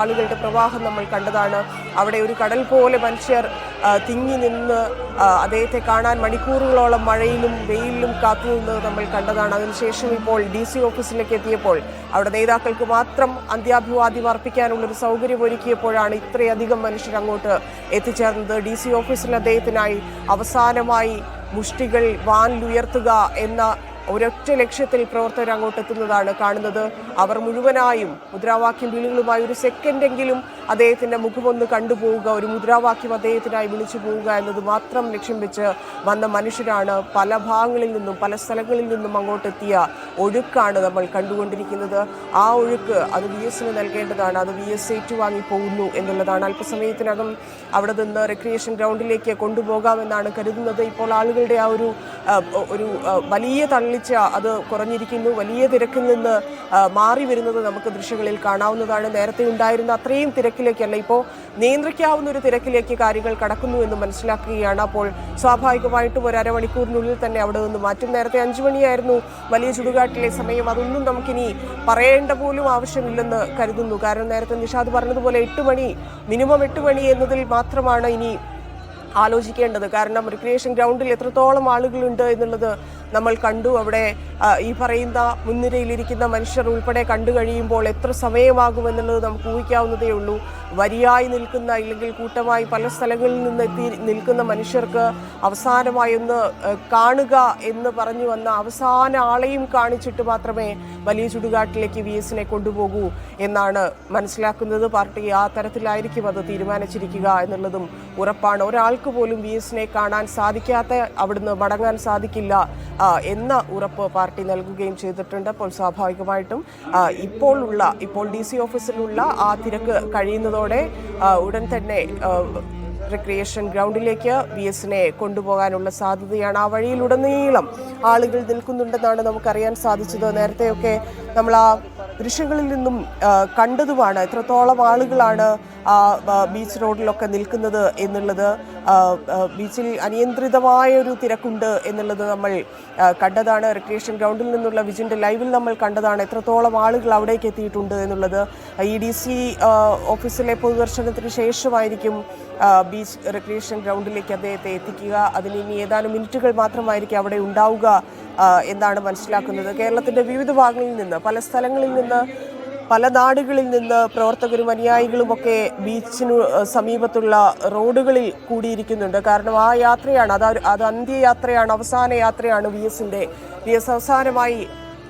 ആളുകളുടെ പ്രവാഹം നമ്മൾ കണ്ടതാണ്. അവിടെ ഒരു കടൽ പോലെ മനുഷ്യർ തിങ്ങി നിന്ന് അദ്ദേഹത്തെ കാണാൻ മണിക്കൂറുകളോളം മഴയിലും വെയിലിലും കാത്തുനിന്നത് നമ്മൾ കണ്ടതാണ്. അതിനുശേഷം ഇപ്പോൾ ഡി സി ഓഫീസിലേക്ക് എത്തിയപ്പോൾ അവിടെ നേതാക്കൾക്ക് മാത്രം അന്ത്യാഭിവാദ്യം അർപ്പിക്കാനുള്ളൊരു സൗകര്യം ഒരുക്കിയപ്പോഴാണ് ഇത്രയധികം മനുഷ്യർ അങ്ങോട്ട് എത്തിച്ചേർന്നത്. ഡി സി ഓഫീസിൽ അദ്ദേഹത്തിനായി അവസാനമായി മുഷ്ടികൾ വാനിലുയർത്തുക എന്ന ഒരൊറ്റ ലക്ഷ്യത്തിൽ പ്രവർത്തകർ അങ്ങോട്ടെത്തുന്നതാണ് കാണുന്നത്. അവർ മുഴുവനായും മുദ്രാവാക്യം വിളികളുമായി ഒരു സെക്കൻഡെങ്കിലും അദ്ദേഹത്തിന്റെ മുഖമൊന്ന് കണ്ടുപോവുക ഒരു മുദ്രാവാക്യം അദ്ദേഹത്തിനായി വിളിച്ചു പോവുക എന്നത് മാത്രം ലക്ഷ്യം വെച്ച് വന്ന മനുഷ്യരാണ് പല ഭാഗങ്ങളിൽ നിന്നും പല സ്ഥലങ്ങളിൽ നിന്നും അങ്ങോട്ടെത്തിയ ഒഴുക്കാണ് നമ്മൾ കണ്ടുകൊണ്ടിരിക്കുന്നത്. ആ ഒഴുക്ക് അത് വി എസിന് നൽകേണ്ടതാണ്. അത് വി എസ് ഏറ്റുവാങ്ങി പോകുന്നു എന്നുള്ളതാണ്. അല്പസമയത്തിനകം അവിടെ നിന്ന് റിക്രിയേഷൻ ഗ്രൗണ്ടിലേക്ക് കൊണ്ടുപോകാമെന്നാണ് കരുതുന്നത്. ഇപ്പോൾ ആളുകളുടെ ആ ഒരു ഒരു വലിയ വലിയ തള്ളിച്ച അത് കുറഞ്ഞിരിക്കുന്നു. വലിയ തിരക്കിൽ നിന്ന് മാറി വരുന്നത് നമുക്ക് ദൃശ്യങ്ങളിൽ കാണാവുന്നതാണ്. നേരത്തെ ഉണ്ടായിരുന്ന അത്രയും തിരക്കിലേക്കല്ല ഇപ്പോൾ നിയന്ത്രിക്കാവുന്ന ഒരു തിരക്കിലേക്ക് കാര്യങ്ങൾ കടക്കുന്നു എന്ന് മനസ്സിലാക്കുകയാണ്. അപ്പോൾ സ്വാഭാവികമായിട്ടും ഒരു അരമണിക്കൂറിനുള്ളിൽ തന്നെ അവിടെ നിന്ന് മാറ്റും. നേരത്തെ അഞ്ചു മണിയായിരുന്നു വലിയ ചുടുകാട്ടിലെ സമയം. അതൊന്നും നമുക്കിനി പറയേണ്ട പോലും ആവശ്യമില്ലെന്ന് കരുതുന്നു. കാരണം നേരത്തെ നിഷാദ് പറഞ്ഞതുപോലെ എട്ട് മണി മിനിമം എട്ട് മണി എന്നതിൽ മാത്രമാണ് ഇനി ആലോചിക്കേണ്ടത്. കാരണം റിക്രിയേഷൻ ഗ്രൗണ്ടിൽ എത്രത്തോളം ആളുകളുണ്ട് എന്നുള്ളത് നമ്മൾ കണ്ടു. അവിടെ ഈ പറയുന്ന മുൻനിരയിലിരിക്കുന്ന മനുഷ്യർ ഉൾപ്പെടെ കണ്ടു കഴിയുമ്പോൾ എത്ര സമയമാകുമെന്നുള്ളത് നമുക്ക് ഊഹിക്കാവുന്നതേ ഉള്ളൂ. വരിയായി നിൽക്കുന്ന അല്ലെങ്കിൽ കൂട്ടമായി പല സ്ഥലങ്ങളിൽ നിന്ന് എത്തി നിൽക്കുന്ന മനുഷ്യർക്ക് അവസാനമായി ഒന്ന് കാണുക എന്ന് പറഞ്ഞു വന്ന അവസാന ആളെയും കാണിച്ചിട്ട് മാത്രമേ വലിയ ചുടുകാട്ടിലേക്ക് വി എസിനെ കൊണ്ടുപോകൂ എന്നാണ് മനസ്സിലാക്കുന്നത്. പാർട്ടി ആ തരത്തിലായിരിക്കും അത് തീരുമാനിച്ചിരിക്കുക എന്നുള്ളതും ഉറപ്പാണ്. ഒരാൾക്ക് പോലും വി എസിനെ കാണാൻ സാധിക്കാത്ത അവിടുന്ന് മടങ്ങാൻ സാധിക്കില്ല എന്ന ഉറപ്പ് പാർട്ടി നൽകുകയും ചെയ്തിട്ടുണ്ട്. അപ്പോൾ സ്വാഭാവികമായിട്ടും ഇപ്പോൾ ഉള്ള ഇപ്പോൾ ഡി സി ഓഫീസിലുള്ള ആ തിരക്ക് കഴിയുന്നതോടെ ഉടൻ തന്നെ റിക്രിയേഷൻ ഗ്രൗണ്ടിലേക്ക് വി എസിനെ കൊണ്ടുപോകാനുള്ള സാധ്യതയാണ് ആ വഴിയിലുടനീളം ആളുകൾ നിൽക്കുന്നുണ്ടെന്നാണ് നമുക്കറിയാൻ സാധിച്ചത്. നേരത്തെയൊക്കെ നമ്മൾ ആ ദൃശ്യങ്ങളിൽ നിന്നും കണ്ടതുമാണ് എത്രത്തോളം ആളുകളാണ് ആ ബീച്ച് റോഡിലൊക്കെ നിൽക്കുന്നത് എന്നുള്ളത്. ബീച്ചിൽ അനിയന്ത്രിതമായ ഒരു തിരക്കുണ്ട് എന്നുള്ളത് നമ്മൾ കണ്ടതാണ്. റിക്രിയേഷൻ ഗ്രൗണ്ടിൽ നിന്നുള്ള വിജിന്റെ ലൈവിൽ നമ്മൾ കണ്ടതാണ് എത്രത്തോളം ആളുകൾ അവിടേക്ക് എത്തിയിട്ടുണ്ട് എന്നുള്ളത്. ഇ ഡി സി ഓഫീസിലെ പൊതുദർശനത്തിന് ശേഷമായിരിക്കും ബീച്ച് റിക്രിയേഷൻ ഗ്രൗണ്ടിലേക്ക് അദ്ദേഹത്തെ എത്തിക്കുക. അതിന് ഇനി ഏതാനും മിനിറ്റുകൾ മാത്രമായിരിക്കും അവിടെ ഉണ്ടാവുക എന്നാണ് മനസ്സിലാക്കുന്നത്. കേരളത്തിന്റെ വിവിധ ഭാഗങ്ങളിൽ നിന്ന് പല സ്ഥലങ്ങളിൽ നിന്ന് പല നാടുകളിൽ നിന്ന് പ്രവർത്തകരും അനുയായികളുമൊക്കെ ബീച്ചിനു സമീപത്തുള്ള റോഡുകളിൽ കൂടിയിരിക്കുന്നുണ്ട്. കാരണം ആ യാത്രയാണ് അത് അത് അന്ത്യയാത്രയാണ് അവസാന യാത്രയാണ് വി എസിന്റെ വി എസ് അവസാനമായി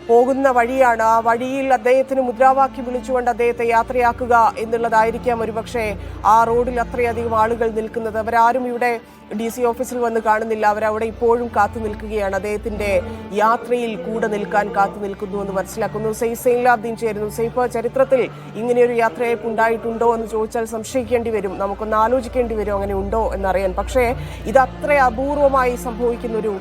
പോകുന്ന വഴിയാണ്. ആ വഴിയിൽ അദ്ദേഹത്തിന് മുദ്രാവാക്യം വിളിച്ചുകൊണ്ട് അദ്ദേഹത്തെ യാത്രയാക്കുക എന്നുള്ളതായിരിക്കാം ഒരുപക്ഷെ ആ റോഡിൽ അത്രയധികം ആളുകൾ നിൽക്കുന്നത്. അവരാരും ഇവിടെ ഡി സി ഓഫീസിൽ വന്ന് കാണുന്നില്ല. അവരവിടെ ഇപ്പോഴും കാത്തു നിൽക്കുകയാണ്. അദ്ദേഹത്തിന്റെ യാത്രയിൽ കൂടെ നിൽക്കാൻ കാത്തു നിൽക്കുന്നു എന്ന് മനസ്സിലാക്കുന്നു. സെയ്ഫ് സെയിൻലാബ്ദീൻ ചേരുന്നു. സെയ്ഫ് ചരിത്രത്തിൽ ഇങ്ങനെയൊരു യാത്രയയപ്പ് ഉണ്ടായിട്ടുണ്ടോ എന്ന് ചോദിച്ചാൽ സംശയിക്കേണ്ടി വരും. നമുക്കൊന്ന് ആലോചിക്കേണ്ടി വരും അങ്ങനെ ഉണ്ടോ എന്നറിയാൻ. പക്ഷേ ഇത് അത്ര അപൂർവമായി സംഭവിക്കുന്ന ഒരു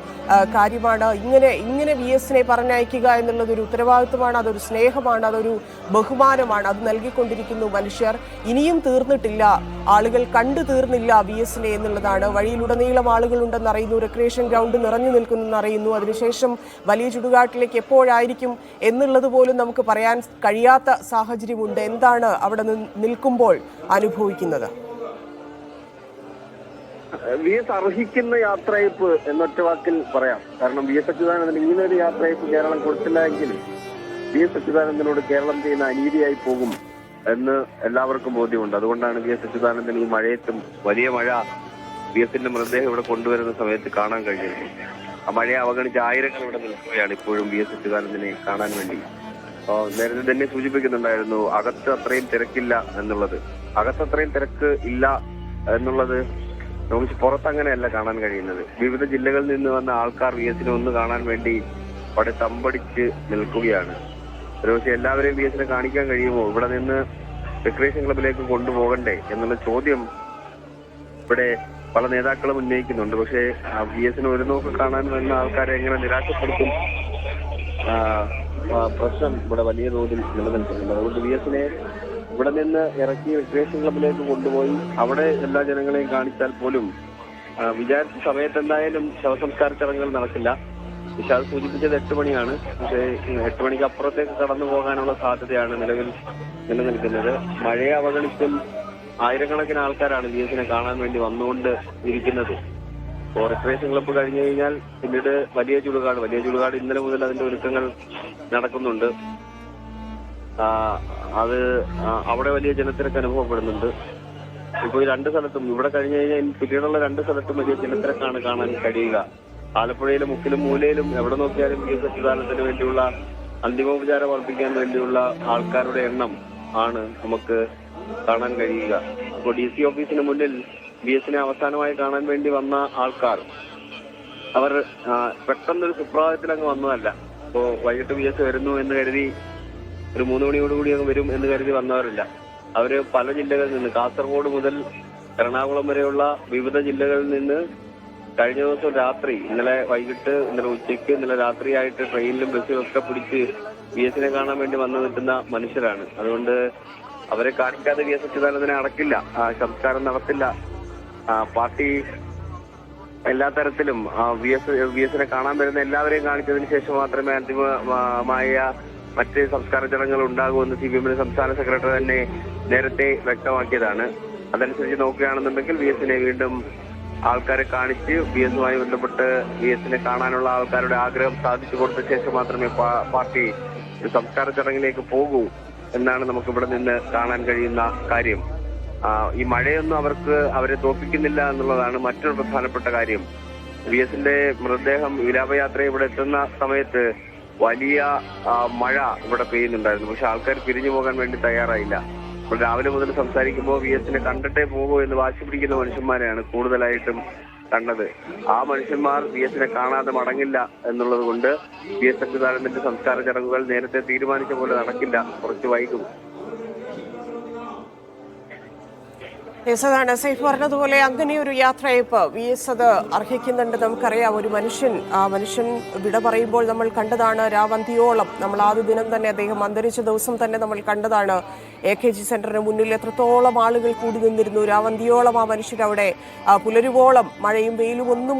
കാര്യമാണ്. ഇങ്ങനെ ഇങ്ങനെ വി എസിനെ പറഞ്ഞയക്കുക എന്നുള്ളത് ഒരു ഉത്തരവാദിത്വമാണ് അതൊരു സ്നേഹമാണ് അതൊരു ബഹുമാനമാണ്. അത് നൽകിക്കൊണ്ടിരിക്കുന്നു മനുഷ്യർ. ഇനിയും തീർന്നിട്ടില്ല. ആളുകൾ കണ്ടു തീർന്നില്ല വി എസിനെ എന്നുള്ളതാണ്. വഴിയിലുടനീളം ആളുകളുണ്ടെന്ന് അറിയുന്നു. റിക്രിയേഷൻ ഗ്രൗണ്ട് നിറഞ്ഞു നിൽക്കുന്നെന്ന് അറിയുന്നു. അതിനുശേഷം വലിയ ചുടുകാട്ടിലേക്ക് എപ്പോഴായിരിക്കും എന്നുള്ളത് പോലും നമുക്ക് പറയാൻ കഴിയാത്ത സാഹചര്യമുണ്ട്. എന്താണ് അവിടെ നിൽക്കുമ്പോൾ അനുഭവിക്കുന്നത്? വി എസ് അർഹിക്കുന്ന യാത്രയപ്പ് എന്നൊറ്റ വാക്കിൽ പറയാം. കാരണം വി എസ് അച്യുതാനന്ദൻ ഇങ്ങനെ ഒരു യാത്രയപ്പ് കേരളം കൊടുത്തില്ല എങ്കിൽ വി എസ് അച്യുതാനന്ദനോട് കേരളം ചെയ്യുന്ന അനീതിയായി പോകും എന്ന് എല്ലാവർക്കും ബോധ്യമുണ്ട്. അതുകൊണ്ടാണ് വി എസ് അച്യുതാനന്ദൻ ഈ മഴയത്തും വലിയ മഴ വി എസിന്റെ മൃതദേഹം ഇവിടെ കൊണ്ടുവരുന്ന സമയത്ത് കാണാൻ കഴിഞ്ഞിരുന്നു. ആ മഴയെ അവഗണിച്ച് ആയിരങ്ങൾ ഇവിടെ നിൽക്കുകയാണ് ഇപ്പോഴും വി എസ് അച്യുതാനന്ദനെ കാണാൻ വേണ്ടി. നേരത്തെ തന്നെ സൂചിപ്പിക്കുന്നുണ്ടായിരുന്നു അകത്ത് അത്രയും തിരക്കില്ല എന്നുള്ളത്. അകത്ത് അത്രയും തിരക്ക് ഇല്ല എന്നുള്ളത് നമുക്ക് പുറത്ത് അങ്ങനെയല്ല കാണാൻ കഴിയുന്നത്. വിവിധ ജില്ലകളിൽ നിന്ന് വന്ന ആൾക്കാർ വി എസിനെ ഒന്ന് കാണാൻ വേണ്ടി അവിടെ തമ്പടിച്ച് നിൽക്കുകയാണ്. ഒരുപക്ഷെ എല്ലാവരെയും വി എസിനെ കാണിക്കാൻ കഴിയുമോ? ഇവിടെ നിന്ന് റിക്രിയേഷൻ ക്ലബിലേക്ക് കൊണ്ടുപോകണ്ടേ എന്നുള്ള ചോദ്യം ഇവിടെ പല നേതാക്കളും ഉന്നയിക്കുന്നുണ്ട്. പക്ഷേ വി എസിന് ഒരു നോക്ക് കാണാൻ വന്ന ആൾക്കാരെ എങ്ങനെ നിരാശപ്പെടുത്തും? പ്രശ്നം ഇവിടെ വലിയ തോതിൽ നിലനിൽക്കുന്നുണ്ട്. അതുകൊണ്ട് വി എസിനെ ഇവിടെ നിന്ന് ഇറക്കി റിക്രിയേഷൻ ക്ലബിലേക്ക് കൊണ്ടുപോയി അവിടെ എല്ലാ ജനങ്ങളെയും കാണിച്ചാൽ പോലും വിചാരിച്ച സമയത്ത് എന്തായാലും ശവസംസ്കാര ചടങ്ങുകൾ നടക്കില്ല. വിശാൽ സൂചിപ്പിച്ചത് എട്ട് മണിയാണ്. പക്ഷേ എട്ട് മണിക്ക് അപ്പുറത്തേക്ക് കടന്നു പോകാനുള്ള സാധ്യതയാണ് നിലവിൽ നിലനിൽക്കുന്നത്. മഴയെ അവഗണിച്ചും ആയിരക്കണക്കിന് ആൾക്കാരാണ് വി എസിനെ കാണാൻ വേണ്ടി വന്നുകൊണ്ട് ഇരിക്കുന്നത്. ഫോറസ്റ്റ് റേസിംഗ് ക്ലബ്ബ് കഴിഞ്ഞു കഴിഞ്ഞാൽ പിന്നീട് വലിയ ചുടുകാട് വലിയ ചുടുകാട് ഇന്നലെ മുതൽ അതിന്റെ ഒരുക്കങ്ങൾ നടക്കുന്നുണ്ട്. അത് അവിടെ വലിയ ജനത്തിരക്ക് അനുഭവപ്പെടുന്നുണ്ട്. ഇപ്പൊ ഈ രണ്ട് സ്ഥലത്തും ഇവിടെ കഴിഞ്ഞു കഴിഞ്ഞാൽ പിന്നീടുള്ള രണ്ട് സ്ഥലത്തും വലിയ ജനത്തിരക്കാണ് കാണാൻ കഴിയുക. ആലപ്പുഴയിലെ മുക്കിലും മൂലയിലും എവിടെ നോക്കിയാലും ഈ സച്ചിദാനത്തിന് വേണ്ടിയുള്ള അന്തിമോപചാരം അർപ്പിക്കാൻ വേണ്ടിയുള്ള ആൾക്കാരുടെ എണ്ണം ആണ് നമുക്ക് കാണാൻ കഴിയുക. അപ്പോൾ ഡി സി ഓഫീസിന് മുന്നിൽ ബി എസിനെ അവസാനമായി കാണാൻ വേണ്ടി വന്ന ആൾക്കാർ അവർ പെട്ടെന്നൊരു സുപ്രഭാതത്തിൽ അങ്ങ് വന്നതല്ല. അപ്പോൾ വൈകിട്ട് ബി എസ് വരുന്നു എന്ന് കരുതി ഒരു മൂന്ന് മണിയോടുകൂടി അങ്ങ് വരും എന്ന് കരുതി വന്നവരില്ല. അവർ പല ജില്ലകളിൽ നിന്ന് കാസർഗോഡ് മുതൽ എറണാകുളം വരെയുള്ള വിവിധ ജില്ലകളിൽ നിന്ന് കഴിഞ്ഞ ദിവസം രാത്രി ഇന്നലെ വൈകിട്ട് ഇന്നലെ ഉച്ചയ്ക്ക് ഇന്നലെ രാത്രിയായിട്ട് ട്രെയിനിലും ബസ്സിലും ഒക്കെ പിടിച്ച് ബി എസിനെ കാണാൻ വേണ്ടി വന്നു നിൽക്കുന്ന മനുഷ്യരാണ്. അതുകൊണ്ട് അവരെ കാണിക്കാതെ വി എസ് അച്യുതാനന്ദനെ അടക്കില്ല. സംസ്കാരം നടത്തില്ല. പാർട്ടി എല്ലാ തരത്തിലും വി എസ് വി എസിനെ കാണാൻ വരുന്ന എല്ലാവരെയും കാണിച്ചതിന് ശേഷം മാത്രമേ അന്തിമമായ മറ്റ് സംസ്കാര ചടങ്ങുകൾ ഉണ്ടാകൂ എന്ന് സി പി എമ്മിന്റെ സംസ്ഥാന സെക്രട്ടറി തന്നെ നേരത്തെ വ്യക്തമാക്കിയതാണ്. അതനുസരിച്ച് നോക്കുകയാണെന്നുണ്ടെങ്കിൽ വി എസിനെ വീണ്ടും ആൾക്കാരെ കാണിച്ച് വി എസുമായി ബന്ധപ്പെട്ട് വി എസിനെ കാണാനുള്ള ആൾക്കാരുടെ ആഗ്രഹം സാധിച്ചു കൊടുത്ത ശേഷം മാത്രമേ പാർട്ടി സംസ്കാര ചടങ്ങിലേക്ക് പോകൂ. എന്നാണ് നമുക്ക് ഇവിടെ നിന്ന് കാണാൻ കഴിയുന്ന കാര്യം. ഈ മഴയൊന്നും അവർക്ക് അവരെ തോപ്പിക്കുന്നില്ല എന്നുള്ളതാണ് മറ്റൊരു പ്രധാനപ്പെട്ട കാര്യം. വി എസിന്റെ മൃതദേഹം വിലാപയാത്ര ഇവിടെ എത്തുന്ന സമയത്ത് വലിയ മഴ ഇവിടെ പെയ്യുന്നുണ്ടായിരുന്നു. പക്ഷെ ആൾക്കാർ പിരിഞ്ഞു പോകാൻ വേണ്ടി തയ്യാറായില്ല. രാവിലെ മുതൽ സംസാരിക്കുമ്പോൾ വി എസിനെ കണ്ടിട്ടേ പോകൂ എന്ന് വാശി പിടിക്കുന്ന മനുഷ്യന്മാരെയാണ് കൂടുതലായിട്ടും കണ്ടത് ആ മനുഷ്യന്മാർ വി എസിനെ കാണാതെ മടങ്ങില്ല എന്നുള്ളത് കൊണ്ട് വി എസ് സച്ചിദാനന്ദന്റെ സംസ്കാര ചടങ്ങുകൾ നേരത്തെ തീരുമാനിച്ച പോലെ നടക്കില്ല. കുറച്ച് വൈകും. യെസ് അതാണ് സൈഫ് പറഞ്ഞതുപോലെ അങ്ങനെ ഒരു യാത്രയപ്പ് വി എസ് അത് അർഹിക്കുന്നുണ്ട്. നമുക്കറിയാം ഒരു മനുഷ്യൻ ആ മനുഷ്യൻ വിട പറയുമ്പോൾ നമ്മൾ കണ്ടതാണ് രാവന്തിയോളം. നമ്മൾ ആദ്യ ദിനം തന്നെ അദ്ദേഹം അന്തരിച്ച ദിവസം തന്നെ നമ്മൾ കണ്ടതാണ്. എ കെ ജി സെന്ററിന് മുന്നിൽ എത്രത്തോളം ആളുകൾ കൂടി നിന്നിരുന്നു. രാവന്തിയോളം ആ മനുഷ്യൻ അവിടെ പുലരുവോളം മഴയും വെയിലും ഒന്നും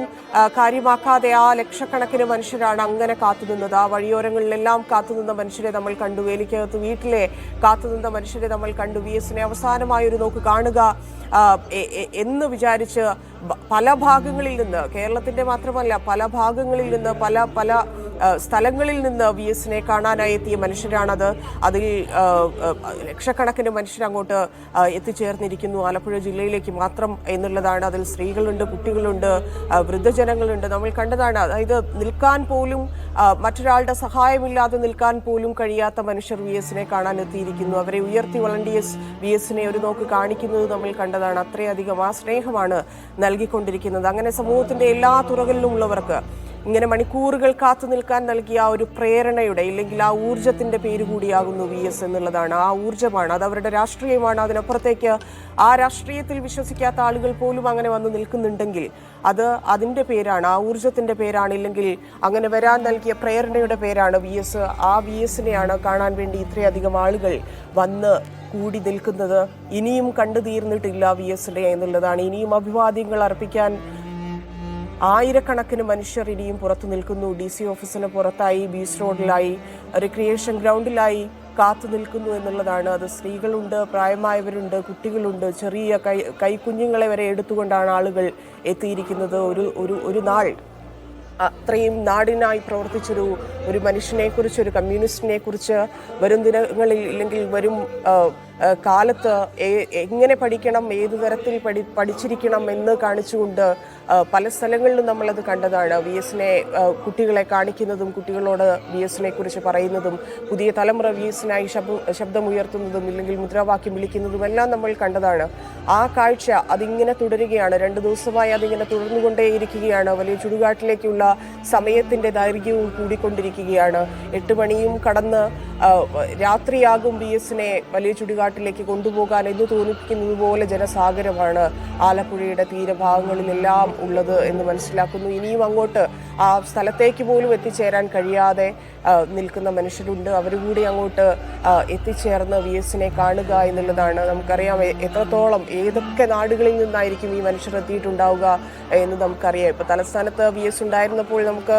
കാര്യമാക്കാതെ ആ ലക്ഷക്കണക്കിന് മനുഷ്യരാണ് അങ്ങനെ കാത്തുനിന്നത്. ആ വഴിയോരങ്ങളിലെല്ലാം കാത്തുനിന്ന മനുഷ്യരെ നമ്മൾ കണ്ടു. വേലിക്കകത്ത് വീട്ടിലെ കാത്തുനിന്ന മനുഷ്യരെ നമ്മൾ കണ്ടു. വി എസിനെ അവസാനമായൊരു നോക്ക് കാണുക. എന്ന് വിചാരിച്ച് പല ഭാഗങ്ങളിൽ നിന്ന് കേരളത്തിന്റെ മാത്രമല്ല പല ഭാഗങ്ങളിൽ നിന്ന് പല പല സ്ഥലങ്ങളിൽ നിന്ന് വി എസിനെ കാണാനായി എത്തിയ മനുഷ്യരാണത്. അതിൽ ലക്ഷക്കണക്കിന് മനുഷ്യർ അങ്ങോട്ട് എത്തിച്ചേർന്നിരിക്കുന്നു. ആലപ്പുഴ ജില്ലയിലേക്ക് മാത്രം എന്നുള്ളതാണ്. അതിൽ സ്ത്രീകളുണ്ട് കുട്ടികളുണ്ട് വൃദ്ധജനങ്ങളുണ്ട്. നമ്മൾ കണ്ടതാണ് അതായത് നിൽക്കാൻ പോലും മറ്റൊരാളുടെ സഹായമില്ലാതെ നിൽക്കാൻ പോലും കഴിയാത്ത മനുഷ്യർ വി എസിനെ കാണാൻ എത്തിയിരിക്കുന്നു. അവരെ ഉയർത്തി വളണ്ടിയേഴ്സ് വി എസിനെ ഒരു നോക്ക് കാണിക്കുന്നത് നമ്മൾ കണ്ടതാണ്. അത്രയധികം ആ സ്നേഹമാണ് നൽകിക്കൊണ്ടിരിക്കുന്നത്. അങ്ങനെ സമൂഹത്തിന്റെ എല്ലാ തുറകളിലും ഉള്ളവർക്ക് ഇങ്ങനെ മണിക്കൂറുകൾ കാത്തു നിൽക്കാൻ നൽകിയ ആ ഒരു പ്രേരണയുടെ ഇല്ലെങ്കിൽ ആ ഊർജത്തിന്റെ പേര് കൂടിയാകുന്നു വി എസ് എന്നുള്ളതാണ്. ആ ഊർജമാണ് അത് അവരുടെ രാഷ്ട്രീയമാണ്. അതിനപ്പുറത്തേക്ക് ആ രാഷ്ട്രീയത്തിൽ വിശ്വസിക്കാത്ത ആളുകൾ പോലും അങ്ങനെ വന്ന് നിൽക്കുന്നുണ്ടെങ്കിൽ അത് അതിന്റെ പേരാണ് ആ ഊർജത്തിന്റെ പേരാണ്. ഇല്ലെങ്കിൽ അങ്ങനെ വരാൻ നൽകിയ പ്രേരണയുടെ പേരാണ് വി എസ്. ആ വി എസിനെയാണ് കാണാൻ വേണ്ടി ഇത്രയധികം ആളുകൾ വന്ന് കൂടി നിൽക്കുന്നത്. ഇനിയും കണ്ടു തീർന്നിട്ടില്ല വി എസിനെ എന്നുള്ളതാണ്. ഇനിയും അഭിവാദ്യങ്ങൾ അർപ്പിക്കാൻ ആയിരക്കണക്കിന് മനുഷ്യർ ഇനിയും പുറത്തു നിൽക്കുന്നു. ഡി സി ഓഫീസിന് പുറത്തായി ബീച്ച് റോഡിലായി റിക്രിയേഷൻ ഗ്രൗണ്ടിലായി കാത്തു നിൽക്കുന്നു എന്നുള്ളതാണ്. അത് സ്ത്രീകളുണ്ട് പ്രായമായവരുണ്ട് കുട്ടികളുണ്ട്. ചെറിയ കൈ കൈക്കുഞ്ഞുങ്ങളെ വരെ എടുത്തുകൊണ്ടാണ് ആളുകൾ എത്തിയിരിക്കുന്നത്. ഒരു ഒരു ഒരു നാൾ അത്രയും നാടിനായി പ്രവർത്തിച്ചൊരു ഒരു മനുഷ്യനെക്കുറിച്ച് ഒരു കമ്മ്യൂണിസ്റ്റിനെ കുറിച്ച് വരും ദിനങ്ങളിൽ ഇല്ലെങ്കിൽ വരും കാലത്ത് എങ്ങനെ പഠിക്കണം ഏതു തരത്തിൽ പഠി പഠിച്ചിരിക്കണം എന്ന് കാണിച്ചുകൊണ്ട് പല സ്ഥലങ്ങളിലും നമ്മളത് കണ്ടതാണ്. വി എസിനെ കുട്ടികളെ കാണിക്കുന്നതും കുട്ടികളോട് വി എസിനെ കുറിച്ച് പറയുന്നതും പുതിയ തലമുറ വി എസിനായി ശബ്ദം ശബ്ദമുയർത്തുന്നതും ഇല്ലെങ്കിൽ മുദ്രാവാക്യം വിളിക്കുന്നതും എല്ലാം നമ്മൾ കണ്ടതാണ്. ആ കാഴ്ച അതിങ്ങനെ തുടരുകയാണ്. രണ്ട് ദിവസമായി അതിങ്ങനെ തുടർന്നുകൊണ്ടേയിരിക്കുകയാണ്. വലിയ ചുടുകാട്ടിലേക്കുള്ള സമയത്തിന്റെ ദൈർഘ്യവും കൂടിക്കൊണ്ടിരിക്കുകയാണ്. എട്ട് മണിയും കടന്ന് രാത്രിയാകും ബി എസിനെ വലിയ ചുടികാട്ടിലേക്ക് കൊണ്ടുപോകാൻ എന്ന് തോന്നിപ്പിക്കുന്നത് പോലെ ജനസാഗരമാണ് ആലപ്പുഴയുടെ തീരഭാഗങ്ങളിലെല്ലാം ഉള്ളത് എന്ന് മനസ്സിലാക്കുന്നു. ഇനിയും അങ്ങോട്ട് ആ സ്ഥലത്തേക്ക് പോലും എത്തിച്ചേരാൻ കഴിയാതെ നിൽക്കുന്ന മനുഷ്യരുണ്ട്. അവർ കൂടി അങ്ങോട്ട് എത്തിച്ചേർന്ന് വി എസിനെ കാണുക എന്നുള്ളതാണ് നമുക്കറിയാം. എത്രത്തോളം ഏതൊക്കെ നാടുകളിൽ നിന്നായിരിക്കും ഈ മനുഷ്യർ എത്തിയിട്ടുണ്ടാവുക എന്ന് നമുക്കറിയാം. ഇപ്പോൾ തലസ്ഥാനത്ത് വി എസ് ഉണ്ടായിരുന്നപ്പോൾ നമുക്ക്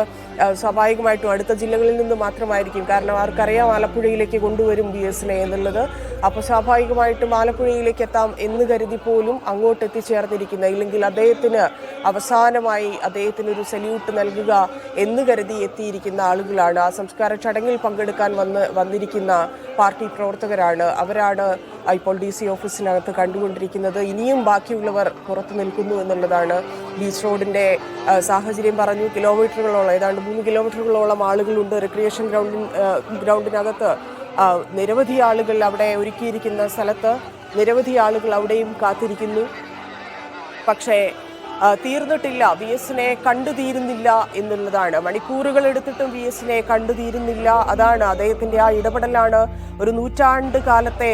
സ്വാഭാവികമായിട്ടും അടുത്ത ജില്ലകളിൽ നിന്ന് മാത്രമായിരിക്കും. കാരണം ആർക്കറിയാം ആലപ്പുഴയിലേക്ക് കൊണ്ടുവരും വി എസിനെ എന്നുള്ളത്. അപ്പോൾ സ്വാഭാവികമായിട്ടും ആലപ്പുഴയിലേക്ക് എത്താം എന്ന് കരുതി പോലും അങ്ങോട്ട് എത്തിച്ചേർന്നിരിക്കുന്ന ഇല്ലെങ്കിൽ അദ്ദേഹത്തിന് അവസാനമായി അദ്ദേഹത്തിന് ഒരു സല്യൂട്ട് നൽകുക എന്ന് കരുതി എത്തിയിരിക്കുന്ന ആളുകളാണ്. ആ സംസ്കാര ചടങ്ങിൽ പങ്കെടുക്കാൻ വന്ന് വന്നിരിക്കുന്ന പാർട്ടി പ്രവർത്തകരാണ്. അവരാണ് ഇപ്പോൾ ഡി സി ഓഫീസിനകത്ത് കണ്ടുകൊണ്ടിരിക്കുന്നത്. ഇനിയും ബാക്കിയുള്ളവർ പുറത്തു നിൽക്കുന്നു എന്നുള്ളതാണ് ബീച്ച് റോഡിന്റെ സാഹചര്യം പറഞ്ഞു. കിലോമീറ്ററുകളോളം ഏതാണ്ട് മൂന്ന് കിലോമീറ്ററുകളോളം ആളുകളുണ്ട്. റിക്രിയേഷൻ ഗ്രൗണ്ടിൻ ഗ്രൗണ്ടിനകത്ത് നിരവധി ആളുകൾ അവിടെ ഒരുക്കിയിരിക്കുന്ന സ്ഥലത്ത് നിരവധി ആളുകൾ അവിടെയും കാത്തിരിക്കുന്നു. പക്ഷേ തീർന്നിട്ടില്ല. വി എസിനെ കണ്ടു തീരുന്നില്ല എന്നുള്ളതാണ്. മണിക്കൂറുകൾ എടുത്തിട്ടും വി എസിനെ കണ്ടു തീരുന്നില്ല അതാണ് അദ്ദേഹത്തിന്റെ ആ ഇടപെടലാണ് ഒരു നൂറ്റാണ്ട് കാലത്തെ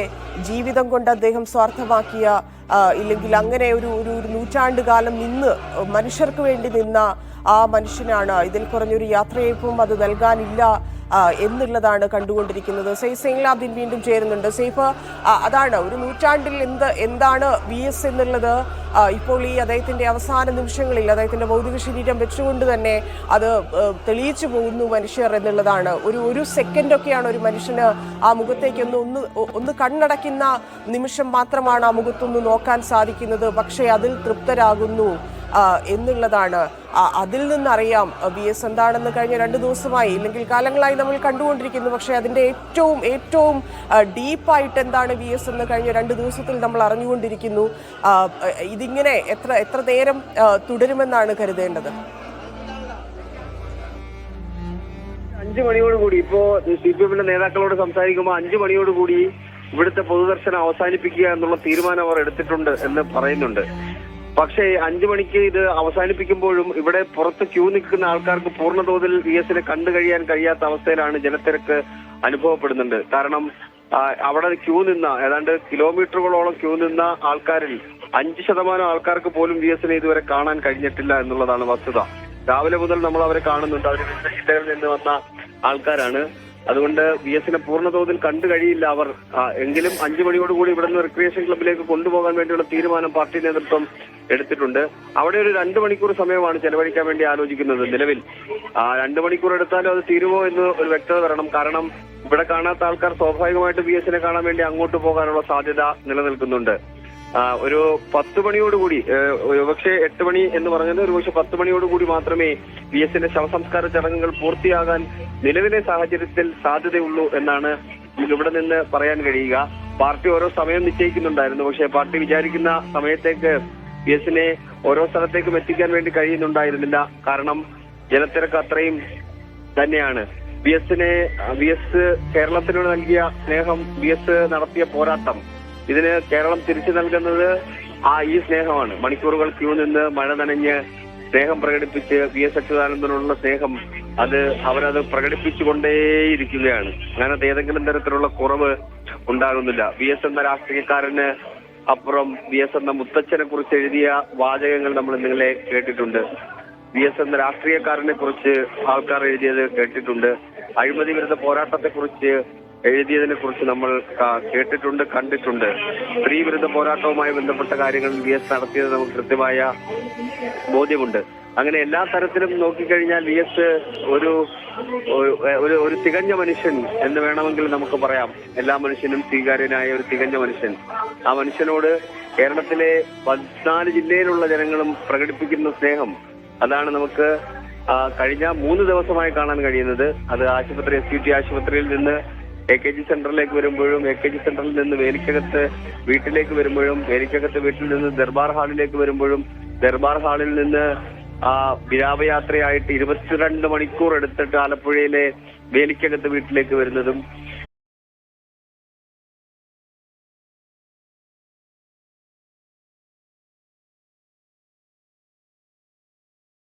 ജീവിതം കൊണ്ട് അദ്ദേഹം സ്വാർത്ഥമാക്കിയ ഇല്ലെങ്കിൽ അങ്ങനെ ഒരു ഒരു ഒരു നൂറ്റാണ്ട് കാലം നിന്ന് മനുഷ്യർക്ക് വേണ്ടി നിന്ന ആ മനുഷ്യനാണ്. ഇതിൽ കുറഞ്ഞൊരു യാത്രയയപ്പും അത് നൽകാനില്ല എന്നുള്ളതാണ് കണ്ടുകൊണ്ടിരിക്കുന്നത്. സെയ്ഫ് വീണ്ടും ചേരുന്നുണ്ട്. സെയ്ഫ് അതാണ് ഒരു നൂറ്റാണ്ടിൽ എന്ത് എന്താണ് വി എസ് എന്നുള്ളത്? ഇപ്പോൾ ഈ അദ്ദേഹത്തിന്റെ അവസാന നിമിഷങ്ങളിൽ അദ്ദേഹത്തിന്റെ ഭൗതിക ശരീരം വെച്ചുകൊണ്ട് തന്നെ അത് തെളിയിച്ചു പോകുന്നു മനുഷ്യർ എന്നുള്ളതാണ്. ഒരു ഒരു സെക്കൻഡൊക്കെയാണ് ഒരു മനുഷ്യന് ആ മുഖത്തേക്ക് ഒന്ന് ഒന്ന് ഒന്ന് കണ്ണടയ്ക്കുന്ന നിമിഷം മാത്രമാണ് ആ മുഖത്തൊന്ന് നോക്കാൻ സാധിക്കുന്നത്. പക്ഷേ അതിൽ തൃപ്തരാകുന്നു. എന്നുള്ളതാണ്. അതിൽ നിന്നറിയാം ബി എസ് എന്താണെന്ന് കഴിഞ്ഞ രണ്ട് ദിവസമായി. ഇല്ലെങ്കിൽ കാലങ്ങളായി നമ്മൾ കണ്ടുകൊണ്ടിരിക്കുന്നു. പക്ഷേ അതിന്റെ ഏറ്റവും ഏറ്റവും ഡീപ്പായിട്ട് എന്താണ് ബി എസ് എന്ന് കഴിഞ്ഞ രണ്ട് ദിവസത്തിൽ നമ്മൾ അറിഞ്ഞുകൊണ്ടിരിക്കുന്നു. ഇതിങ്ങനെ എത്ര എത്ര നേരം തുടരുമെന്നാണ് കരുതേണ്ടത്. അഞ്ചു മണിയോട് കൂടി. ഇപ്പോ സി പി എമ്മിന്റെ നേതാക്കളോട് സംസാരിക്കുമ്പോൾ അഞ്ചു മണിയോട് കൂടി ഇവിടുത്തെ പൊതുദർശനം അവസാനിപ്പിക്കുക എന്നുള്ള തീരുമാനം അവർ എടുത്തിട്ടുണ്ട് എന്ന് പറയുന്നുണ്ട്. പക്ഷേ അഞ്ചു മണിക്ക് ഇത് അവസാനിപ്പിക്കുമ്പോഴും ഇവിടെ പുറത്ത് ക്യൂ നിൽക്കുന്ന ആൾക്കാർക്ക് പൂർണതോതിൽ വി എസിനെ കണ്ടു കഴിയാൻ കഴിയാത്ത അവസ്ഥയിലാണ് ജനത്തിരക്ക് അനുഭവപ്പെടുന്നുണ്ട്. കാരണം അവിടെ ക്യൂ നിന്ന ഏതാണ്ട് കിലോമീറ്ററുകളോളം ക്യൂ നിന്ന ആൾക്കാരിൽ അഞ്ച് ശതമാനം ആൾക്കാർക്ക് പോലും വി എസിനെ ഇതുവരെ കാണാൻ കഴിഞ്ഞിട്ടില്ല എന്നുള്ളതാണ് വസ്തുത. രാവിലെ മുതൽ നമ്മൾ അവരെ കാണുന്നുണ്ട്. അവർ വിവിധ ജില്ലകളിൽ നിന്ന് വന്ന ആൾക്കാരാണ്. അതുകൊണ്ട് വി എസിനെ പൂർണതോതിൽ കണ്ടു കഴിയില്ല അവർ. എങ്കിലും അഞ്ചു മണിയോടുകൂടി ഇവിടുന്ന് റിക്രിയേഷൻ ക്ലബിലേക്ക് കൊണ്ടുപോകാൻ വേണ്ടിയുള്ള തീരുമാനം പാർട്ടി നേതൃത്വം എടുത്തിട്ടുണ്ട്. അവിടെ ഒരു രണ്ടു മണിക്കൂർ സമയമാണ് ചെലവഴിക്കാൻ വേണ്ടി ആലോചിക്കുന്നത് നിലവിൽ. രണ്ടു മണിക്കൂർ എടുത്താലും അത് തീരുമോ എന്ന് ഒരു വ്യക്തത വരണം. കാരണം ഇവിടെ കാണാത്ത ആൾക്കാർ സ്വാഭാവികമായിട്ട് ബി എസിനെ കാണാൻ വേണ്ടി അങ്ങോട്ട് പോകാനുള്ള സാധ്യത നിലനിൽക്കുന്നുണ്ട്. ഒരു പത്ത് മണിയോടുകൂടി കൂടി ഒരുപക്ഷെ എട്ട് മണി എന്ന് പറഞ്ഞത് ഒരുപക്ഷെ പത്ത് മണിയോടുകൂടി മാത്രമേ ബി എസിന്റെ ശവസംസ്കാര ചടങ്ങുകൾ പൂർത്തിയാകാൻ നിലവിലെ സാഹചര്യത്തിൽ സാധ്യതയുള്ളൂ എന്നാണ് ഇവിടെ നിന്ന് പറയാൻ കഴിയുക. പാർട്ടി ഓരോ സമയം നിശ്ചയിക്കുന്നുണ്ടായിരുന്നു. പക്ഷേ പാർട്ടി വിചാരിക്കുന്ന സമയത്തേക്ക് വി എസിനെ ഓരോ സ്ഥലത്തേക്കും എത്തിക്കാൻ വേണ്ടി കഴിയുന്നുണ്ടായിരുന്നില്ല. കാരണം ജനത്തിരക്ക് അത്രയും തന്നെയാണ്. വി എസിനെ വി എസ് കേരളത്തിനോട് നൽകിയ സ്നേഹം വി എസ് നടത്തിയ പോരാട്ടം. ഇതിന് കേരളം തിരിച്ചു നൽകുന്നത് ആ ഈ സ്നേഹമാണ്. മണിക്കൂറുകൾ ക്യൂ നിന്ന് മഴ നനഞ്ഞ് സ്നേഹം പ്രകടിപ്പിച്ച് വി എസ് അച്യുതാനന്ദനോടുള്ള സ്നേഹം അത് അവരത് പ്രകടിപ്പിച്ചുകൊണ്ടേയിരിക്കുകയാണ്. അങ്ങനത്തെ ഏതെങ്കിലും തരത്തിലുള്ള കുറവ് ഉണ്ടാകുന്നില്ല. വി എസ് എന്ന രാഷ്ട്രീയക്കാരന് അപ്പുറം വി എസ് എന്ന മുത്തച്ഛനെ കുറിച്ച് എഴുതിയ വാചകങ്ങൾ നമ്മൾ നിങ്ങളെ കേട്ടിട്ടുണ്ട്. വി എസ് എന്ന രാഷ്ട്രീയക്കാരനെ കുറിച്ച് ആൾക്കാർ എഴുതിയത് കേട്ടിട്ടുണ്ട്. അഴിമതി വിരുദ്ധ പോരാട്ടത്തെ കുറിച്ച് എഴുതിയതിനെ കുറിച്ച് നമ്മൾ കേട്ടിട്ടുണ്ട് കണ്ടിട്ടുണ്ട്. സ്ത്രീ വിരുദ്ധ പോരാട്ടവുമായി ബന്ധപ്പെട്ട കാര്യങ്ങളിൽ വി എസ് നടത്തിയത് നമുക്ക് കൃത്യമായ ബോധ്യമുണ്ട്. അങ്ങനെ എല്ലാ തരത്തിലും നോക്കിക്കഴിഞ്ഞാൽ വി എസ് ഒരു ഒരു- ഒരു തികഞ്ഞ മനുഷ്യൻ എന്ന് വേണമെങ്കിൽ നമുക്ക് പറയാം. എല്ലാ മനുഷ്യനും സ്വീകാര്യനായ ഒരു തികഞ്ഞ മനുഷ്യൻ. ആ മനുഷ്യനോട് കേരളത്തിലെ പതിനാല് ജില്ലയിലുള്ള ജനങ്ങളും പ്രകടിപ്പിക്കുന്ന സ്നേഹം. അതാണ് നമുക്ക് കഴിഞ്ഞ മൂന്ന് ദിവസമായി കാണാൻ കഴിയുന്നത്. അത് ആശുപത്രി എസ് യു ടി ആശുപത്രിയിൽ നിന്ന് എ കെ ജി സെന്ററിലേക്ക് വരുമ്പോഴും എ കെ ജി സെന്ററിൽ നിന്ന് വേലിക്കകത്ത് വീട്ടിലേക്ക് വരുമ്പോഴും വേലിക്കകത്ത് വീട്ടിൽ നിന്ന് ദർബാർ ഹാളിലേക്ക് വരുമ്പോഴും ദർബാർ ഹാളിൽ നിന്ന് ആ വിരാപയാത്രയായിട്ട് ഇരുപത്തിരണ്ട് മണിക്കൂർ എടുത്തിട്ട് ആലപ്പുഴയിലെ വേലിക്കകത്ത് വീട്ടിലേക്ക് വരുന്നതും